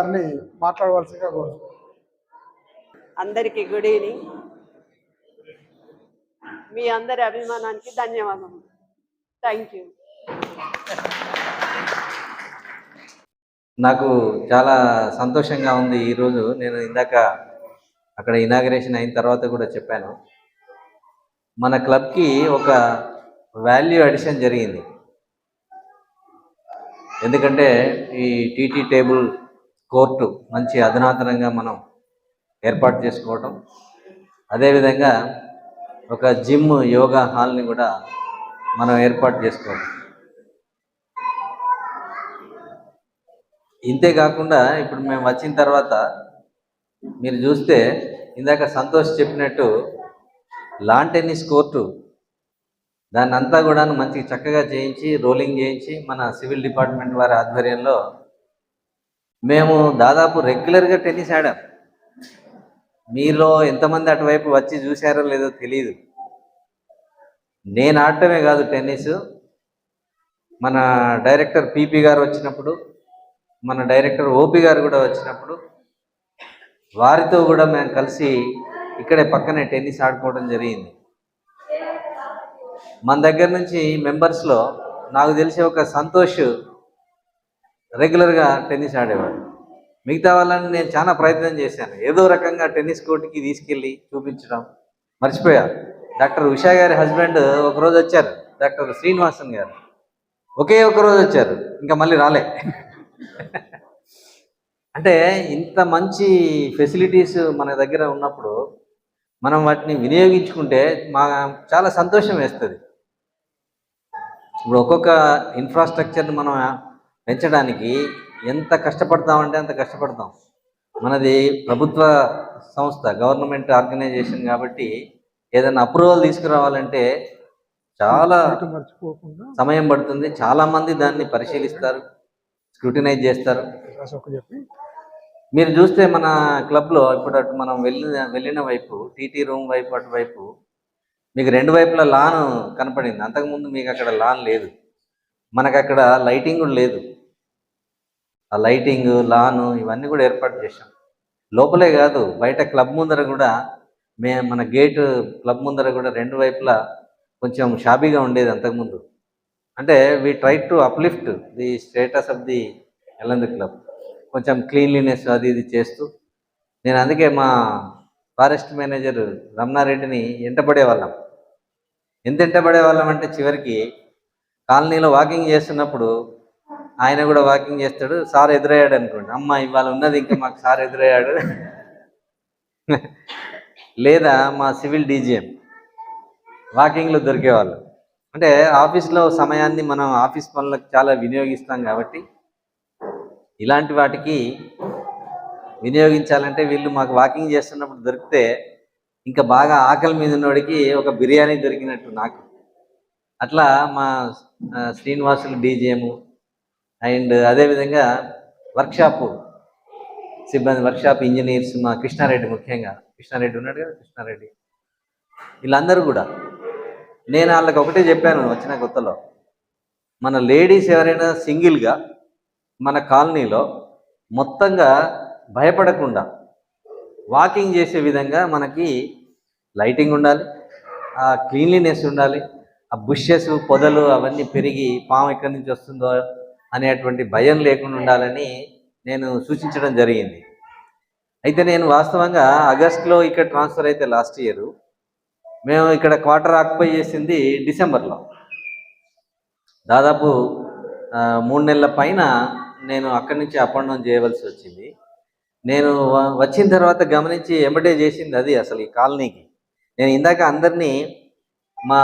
గారిని మాట్లాడవలసిందిగా కోరుతున్నాను. అందరికీ గుడ్ ఈవినింగ్ మీ అందరి అభిమానానికి ధన్యవాదం థ్యాంక్ యూ నాకు చాలా సంతోషంగా ఉంది ఈరోజు నేను ఇందాక అక్కడ ఇనాగరేషన్ అయిన తర్వాత కూడా చెప్పాను. మన క్లబ్కి ఒక వాల్యూ అడిషన్ జరిగింది. ఎందుకంటే ఈ టీటీ టేబుల్ కోర్టు మంచి అధునాతనంగా మనం ఏర్పాటు చేసుకోవటం. అదేవిధంగా ఒక జిమ్ యోగా హాల్ని కూడా మనం ఏర్పాటు చేసుకోవడం ఇంతే కాకుండా ఇప్పుడు మేము వచ్చిన తర్వాత మీరు చూస్తే ఇందాక సంతోష్ చెప్పినట్టు లాన్ టెన్నిస్ కోర్టు దాన్ని అంతా కూడా మంచి చక్కగా చేయించి రోలింగ్ చేయించి మన సివిల్ డిపార్ట్మెంట్ వారి ఆధ్వర్యంలో మేము దాదాపు రెగ్యులర్గా టెన్నిస్ ఆడాం. మీలో ఎంతమంది అటువైపు వచ్చి చూశారో లేదో తెలియదు నేను ఆడటమే కాదు టెన్నిస్. మన డైరెక్టర్ పిపి గారు వచ్చినప్పుడు మన డైరెక్టర్ ఓపి గారు కూడా వచ్చినప్పుడు వారితో కూడా మేము కలిసి ఇక్కడే పక్కనే టెన్నిస్ ఆడుకోవడం జరిగింది. మన దగ్గర నుంచి మెంబర్స్లో నాకు తెలిసి ఒక సంతోష్ రెగ్యులర్గా టెన్నిస్ ఆడేవాడు. మిగతా వాళ్ళని నేను చాలా ప్రయత్నం చేశాను. ఏదో రకంగా టెన్నిస్ కోర్టుకి తీసుకెళ్ళి చూపించడం మర్చిపోయా. డాక్టర్ ఉషా గారి హస్బెండ్ ఒకరోజు వచ్చారు డాక్టర్ శ్రీనివాసన్ గారు. ఒకే ఒక రోజు వచ్చారు ఇంకా మళ్ళీ రాలే. అంటే ఇంత మంచి ఫెసిలిటీస్ మన దగ్గర ఉన్నప్పుడు మనం వాటిని వినియోగించుకుంటే మా చాలా సంతోషం వేస్తుంది. ఇప్పుడు ఒక్కొక్క ఇన్ఫ్రాస్ట్రక్చర్ని మనం పెంచడానికి ఎంత కష్టపడతామంటే అంత కష్టపడతాం. మనది ప్రభుత్వ సంస్థ గవర్నమెంట్ ఆర్గనైజేషన్ కాబట్టి ఏదైనా అప్రూవల్ తీసుకురావాలంటే చాలా సమయం పడుతుంది. చాలా మంది దాన్ని పరిశీలిస్తారు స్క్రూటినైజ్ చేస్తారు. మీరు చూస్తే మన క్లబ్లో ఇప్పుడు అటు మనం వెళ్ళిన వెళ్ళిన వైపు టీటీ రూమ్ వైపు అటువైపు మీకు రెండు వైపులా లాన్ కనపడింది. అంతకుముందు మీకు అక్కడ లాన్ లేదు. మనకు అక్కడ లైటింగ్ కూడా లేదు. ఆ లైటింగ్ లాను ఇవన్నీ కూడా ఏర్పాటు చేశాం. లోపలే కాదు బయట క్లబ్ ముందర కూడా మే మన గేట్ క్లబ్ ముందర కూడా రెండు వైపులా కొంచెం షాబీగా ఉండేది అంతకుముందు. అంటే we try to uplift the status of the ఎలంద్ club. కొంచెం క్లీన్లీనెస్ అది ఇది చేస్తూ నేను అందుకే మా ఫారెస్ట్ మేనేజర్ రమణారెడ్డిని ఎంటపడే వాళ్ళం ఎంత ఎంటపడే వాళ్ళం అంటే చివరికి కాలనీలో వాకింగ్ చేస్తున్నప్పుడు ఆయన కూడా వాకింగ్ చేస్తాడు సార్ ఎదురయ్యాడు అనుకోండి. అమ్మ ఇవాళ ఉన్నది ఇంకా మాకు సార్ ఎదురయ్యాడు. లేదా మా సివిల్ డీజీఎం వాకింగ్లో దొరికేవాళ్ళు. అంటే ఆఫీస్లో సమయాన్ని మనం ఆఫీస్ పనులకు చాలా వినియోగిస్తాం కాబట్టి ఇలాంటి వాటికి వినియోగించాలంటే వీళ్ళు మాకు వాకింగ్ చేస్తున్నప్పుడు దొరికితే ఇంకా బాగా ఆకలి మీద ఉన్నోడికి ఒక బిర్యానీ దొరికినట్టు నాకు. అట్లా మా శ్రీనివాసులు డీజేము అండ్ అదేవిధంగా వర్క్షాపు సిబ్బంది వర్క్షాప్ ఇంజనీర్స్ మా కృష్ణారెడ్డి ముఖ్యంగా. కృష్ణారెడ్డి ఉన్నాడు కదా కృష్ణారెడ్డి. వీళ్ళందరూ కూడా. నేను వాళ్ళకి ఒకటే చెప్పాను వచ్చిన కొత్తలో. మన లేడీస్ ఎవరైనా సింగిల్గా మన కాలనీలో మొత్తంగా భయపడకుండా వాకింగ్ చేసే విధంగా మనకి లైటింగ్ ఉండాలి క్లీన్లీనెస్ ఉండాలి ఆ బుషెస్ పొదలు అవన్నీ పెరిగి పాము ఎక్కడి నుంచి వస్తుందో అనేటువంటి భయం లేకుండా ఉండాలని నేను సూచించడం జరిగింది. అయితే నేను వాస్తవంగా ఆగస్ట్లో ఇక్కడ ట్రాన్స్ఫర్ అయితే లాస్ట్ ఇయర్ మేము ఇక్కడ క్వార్టర్ ఆక్యుపై చేసింది డిసెంబర్లో దాదాపు మూడు నెలల పైన నేను అక్కడి నుంచి అప్ అండ్ డౌన్ చేయవలసి వచ్చింది. నేను వచ్చిన తర్వాత గమనించి ఎంబటే చేసింది అది అసలు ఈ కాలనీకి. నేను ఇందాక అందరినీ మా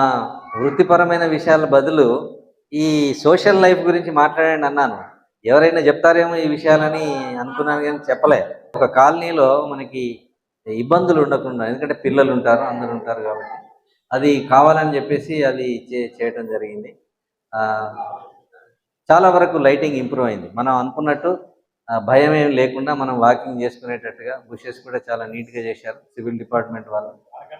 వృత్తిపరమైన విషయాల బదులు ఈ సోషల్ లైఫ్ గురించి మాట్లాడండి అన్నాను. ఎవరైనా చెప్తారేమో ఈ విషయాలని అనుకున్నాను కానీ చెప్పలే. ఒక కాలనీలో మనకి ఇబ్బందులు ఉండకుండా ఎందుకంటే పిల్లలు ఉంటారు అందరు ఉంటారు కాబట్టి. అది కావాలని చెప్పేసి అది చేయటం జరిగింది. ఆ, చాలా వరకు లైటింగ్ ఇంప్రూవ్ అయింది. మనం అనుకున్నట్టు భయం ఏం లేకుండా మనం వాకింగ్ చేసుకునేటట్టుగా బుషెస్ కూడా చాలా నీట్గా చేశారు. సివిల్ డిపార్ట్మెంట్ వాళ్ళు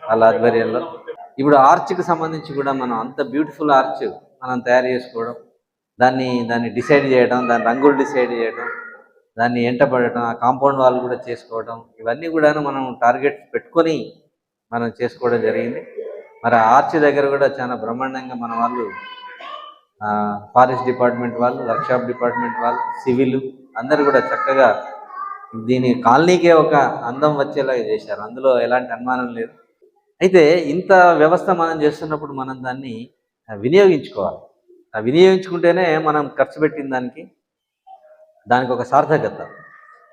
వాళ్ళ ఆధ్వర్యంలో. ఇప్పుడు ఆర్చ్కి సంబంధించి కూడా మనం అంత బ్యూటిఫుల్ ఆర్చ్ మనం తయారు చేసుకోవడం దాన్ని దాన్ని డిసైడ్ చేయడం దాని రంగులు డిసైడ్ చేయడం దాన్ని ఎంటపడటం ఆ కాంపౌండ్ వాళ్ళు కూడా చేసుకోవడం ఇవన్నీ కూడా మనం టార్గెట్ పెట్టుకొని మనం చేసుకోవడం జరిగింది. మరి ఆర్చ్ దగ్గర కూడా చాలా బ్రహ్మాండంగా మన వాళ్ళు ఫారెస్ట్ డిపార్ట్మెంట్ వాళ్ళు వర్క్షాప్ డిపార్ట్మెంట్ వాళ్ళు సివిల్ అందరు కూడా చక్కగా దీని కాలనీకే ఒక అందం వచ్చేలాగా చేశారు. అందులో ఎలాంటి అనుమానం లేదు. అయితే ఇంత వ్యవస్థ మనం చేస్తున్నప్పుడు మనం దాన్ని వినియోగించుకోవాలి. ఆ వినియోగించుకుంటేనే మనం ఖర్చు పెట్టిన దానికి దానికి ఒక సార్థకత.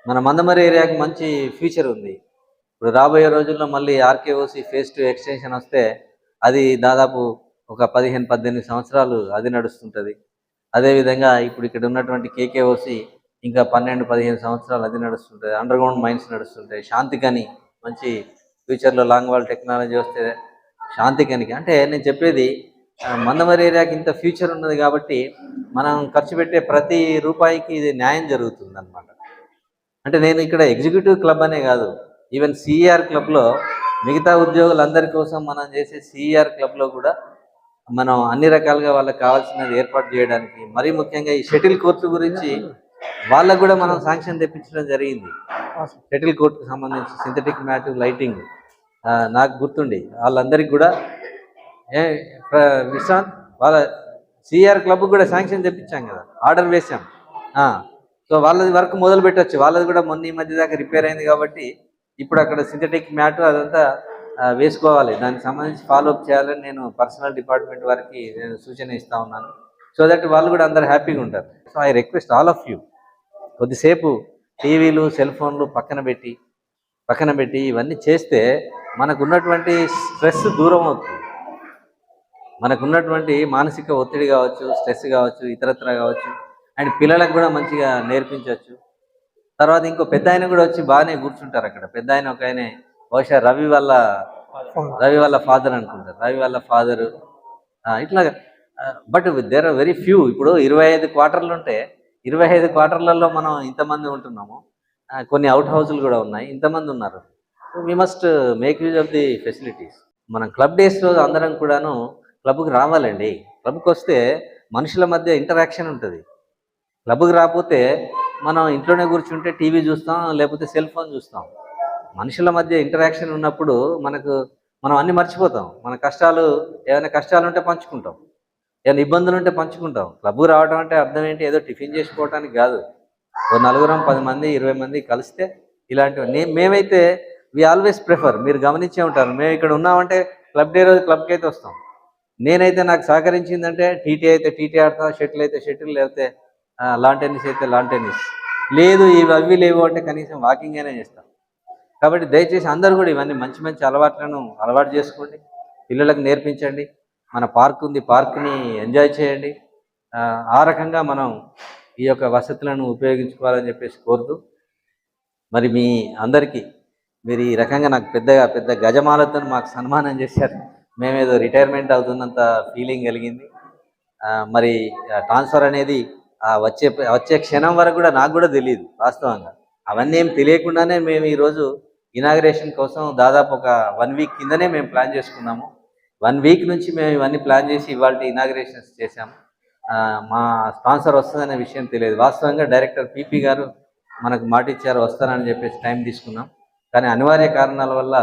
మన మందమరి ఏరియాకి మంచి ఫ్యూచర్ ఉంది. ఇప్పుడు రాబోయే రోజుల్లో మళ్ళీ ఆర్కేఓసి ఫేస్ టు ఎక్స్టెన్షన్ వస్తే అది దాదాపు ఒక పదిహేను పద్దెనిమిది సంవత్సరాలు అది నడుస్తుంటుంది. అదేవిధంగా ఇప్పుడు ఇక్కడ ఉన్నటువంటి కేకేఓసి ఇంకా పన్నెండు పదిహేను సంవత్సరాలు అది నడుస్తుంటుంది. అండర్ గ్రౌండ్ మైన్స్ నడుస్తుంటాయి. శాంతికని మంచి ఫ్యూచర్లో లాంగ్ వాల్ టెక్నాలజీ వస్తే శాంతికనికి అంటే నేను చెప్పేది ఆ, మందమరి ఏరియాకి ఇంత ఫ్యూచర్ ఉన్నది కాబట్టి మనం ఖర్చు పెట్టే ప్రతి రూపాయికి ఇది న్యాయం జరుగుతుంది అనమాట అంటే నేను ఇక్కడ ఎగ్జిక్యూటివ్ క్లబ్ అనే కాదు ఈవెన్ సిఈఆర్ క్లబ్లో మిగతా ఉద్యోగులందరి కోసం మనం చేసే సిఈఆర్ క్లబ్లో కూడా మనం అన్ని రకాలుగా వాళ్ళకి కావాల్సినది ఏర్పాటు చేయడానికి మరీ ముఖ్యంగా ఈ షటిల్ కోర్టు గురించి వాళ్ళకు కూడా మనం శాంక్షన్ తెప్పించడం జరిగింది. షటిల్ కోర్ట్కి సంబంధించి సింథటిక్ మ్యాట్ లైటింగ్ నాకు గుర్తుండి. వాళ్ళందరికీ కూడా ఏ ప్ర- విశ్రాంత్ వాళ్ళ సిఆర్ క్లబ్ కూడా శాంక్షన్ తెప్పించాం కదా ఆర్డర్ వేసాం సో వాళ్ళది వర్క్ మొదలు పెట్టచ్చు. వాళ్ళది కూడా మొన్న ఈ మధ్య దాకా రిపేర్ అయింది కాబట్టి ఇప్పుడు అక్కడ సింథటిక్ మ్యాట్ అదంతా వేసుకోవాలి. దానికి సంబంధించి ఫాలోఅప్ చేయాలని నేను పర్సనల్ డిపార్ట్మెంట్ వారికి నేను సూచన ఇస్తా ఉన్నాను. సో దట్ వాళ్ళు కూడా అందరు హ్యాపీగా ఉంటారు. So I request all of you కొద్దిసేపు టీవీలు సెల్ ఫోన్లు పక్కన పెట్టి పక్కన పెట్టి ఇవన్నీ చేస్తే మనకున్నటువంటి స్ట్రెస్ దూరం అవుతుంది. మనకున్నటువంటి మానసిక ఒత్తిడి కావచ్చు స్ట్రెస్ కావచ్చు ఇతరత్ర కావచ్చు అండ్ పిల్లలకు కూడా మంచిగా నేర్పించవచ్చు. తర్వాత ఇంకో పెద్ద ఆయన కూడా వచ్చి బాగానే కూర్చుంటారు అక్కడ. పెద్ద ఆయన ఒక ఆయన బహుశా రవి వాళ్ళ రవి వాళ్ళ ఫాదర్ అనుకుంటారు. రవి వాళ్ళ ఫాదరు ఇట్లా but there are very few ఇప్పుడు ఇరవై ఐదు క్వార్టర్లు ఉంటే ఇరవై ఐదు క్వార్టర్లలో మనం ఇంతమంది ఉంటున్నాము. కొన్ని అవుట్ హౌస్లు కూడా ఉన్నాయి. ఇంతమంది ఉన్నారు. We must make use of the facilities మనం క్లబ్ డేస్ రోజు అందరం కూడాను క్లబ్కి రావాలండి. క్లబ్కి వస్తే మనుషుల మధ్య ఇంటరాక్షన్ ఉంటుంది. క్లబ్కి రాకపోతే మనం ఇంట్లోనే కూర్చుంటే టీవీ చూస్తాం లేకపోతే సెల్ ఫోన్ చూస్తాం. మనుషుల మధ్య ఇంటరాక్షన్ ఉన్నప్పుడు మనకు మనం అన్ని మర్చిపోతాం. మన కష్టాలు ఏమైనా కష్టాలు ఉంటే పంచుకుంటాం. ఏమైనా ఇబ్బందులు ఉంటే పంచుకుంటాం. క్లబ్కు రావడం అంటే అర్థం ఏంటి? ఏదో టిఫిన్ చేసుకోవడానికి కాదు. ఓ నలుగురం పది మంది ఇరవై మంది కలిస్తే ఇలాంటివి. మేమైతే వి ఆల్వేస్ ప్రిఫర్. మీరు గమనించే ఉంటారు. మేము ఇక్కడ ఉన్నామంటే క్లబ్ డే రోజు క్లబ్కి అయితే వస్తాం. నేనైతే నాకు సహకరించిందంటే టీటీ అయితే టీటీ ఆడతాం షటిల్ అయితే షటిల్ లేకపోతే లాన్ టెన్నిస్ అయితే లాన్ టెన్నిస్. లేదు ఇవి అవి లేవు అంటే కనీసం వాకింగ్ అయినా చేస్తాం. కాబట్టి దయచేసి అందరూ కూడా ఇవన్నీ మంచి మంచి అలవాట్లను అలవాటు చేసుకోండి. పిల్లలకు నేర్పించండి. మన పార్క్ ఉంది పార్క్ని ఎంజాయ్ చేయండి. ఆ, రకంగా మనం ఈ యొక్క వసతులను ఉపయోగించుకోవాలని చెప్పేసి కోరుతూ మరి మీ అందరికీ మీరు ఈ రకంగా నాకు పెద్దగా పెద్ద గజమాలతో మాకు సన్మానం చేశారు. మేమేదో రిటైర్మెంట్ అవుతున్నంత ఫీలింగ్ కలిగింది. మరి ట్రాన్స్ఫర్ అనేది ఆ వచ్చే వచ్చే క్షణం వరకు కూడా నాకు కూడా తెలియదు వాస్తవంగా. అవన్నీ ఏం తెలియకుండానే మేము ఈరోజు ఇనాగ్రేషన్ కోసం దాదాపు ఒక వన్ వీక్ కిందనే మేము ప్లాన్ చేసుకున్నాము. వన్ వీక్ నుంచి మేము ఇవన్నీ ప్లాన్ చేసి ఇవాళ ఇనాగ్రేషన్స్ చేశాము మా స్పాన్సర్ వస్తుందనే విషయం తెలియదు. వాస్తవంగా డైరెక్టర్ పీపీ గారు మనకు మాట ఇచ్చారు వస్తారని చెప్పేసి టైం తీసుకున్నాం. కానీ అనివార్య కారణాల వల్ల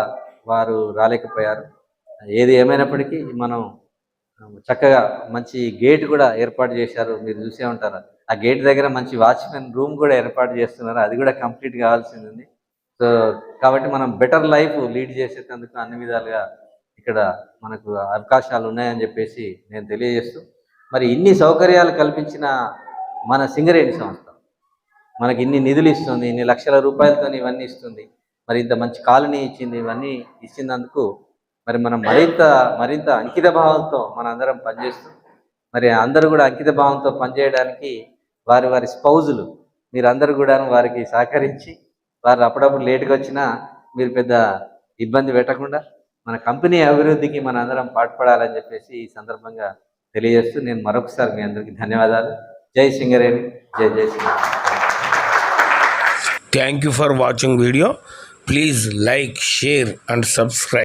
వారు రాలేకపోయారు. ఏది ఏమైనప్పటికీ మనం చక్కగా మంచి గేట్ కూడా ఏర్పాటు చేశారు. మీరు చూసే ఉంటారు. ఆ గేట్ దగ్గర మంచి వాచ్మెన్ రూమ్ కూడా ఏర్పాటు చేస్తున్నారు. అది కూడా కంప్లీట్ కావాల్సింది సో కాబట్టి మనం బెటర్ లైఫ్ లీడ్ చేసేటందుకు అన్ని విధాలుగా ఇక్కడ మనకు అవకాశాలు ఉన్నాయని చెప్పేసి నేను తెలియజేస్తూ మరి ఇన్ని సౌకర్యాలు కల్పించిన మన సింగరేణి సంస్థ మనకి ఇన్ని నిధులు ఇస్తుంది ఇన్ని లక్షల రూపాయలతో ఇవన్నీ ఇస్తుంది మరి ఇంత మంచి కాలనీ ఇచ్చింది ఇవన్నీ ఇచ్చినందుకు మరి మనం మరింత మరింత అంకిత భావంతో మన అందరం పనిచేస్తూ మరి అందరూ కూడా అంకిత భావంతో పనిచేయడానికి వారి వారి స్పౌజులు మీరందరూ కూడా వారికి సహకరించి వారు అప్పుడప్పుడు లేటుగా వచ్చినా మీరు పెద్ద ఇబ్బంది పెట్టకుండా మన కంపెనీ అభివృద్ధికి మన అందరం పాటుపడాలని చెప్పేసి ఈ సందర్భంగా తెలియజేస్తూ నేను మరొకసారి మీ అందరికీ ధన్యవాదాలు. జై సింగరేణి జై జై Singareni. Thank you for watching video please like share and subscribe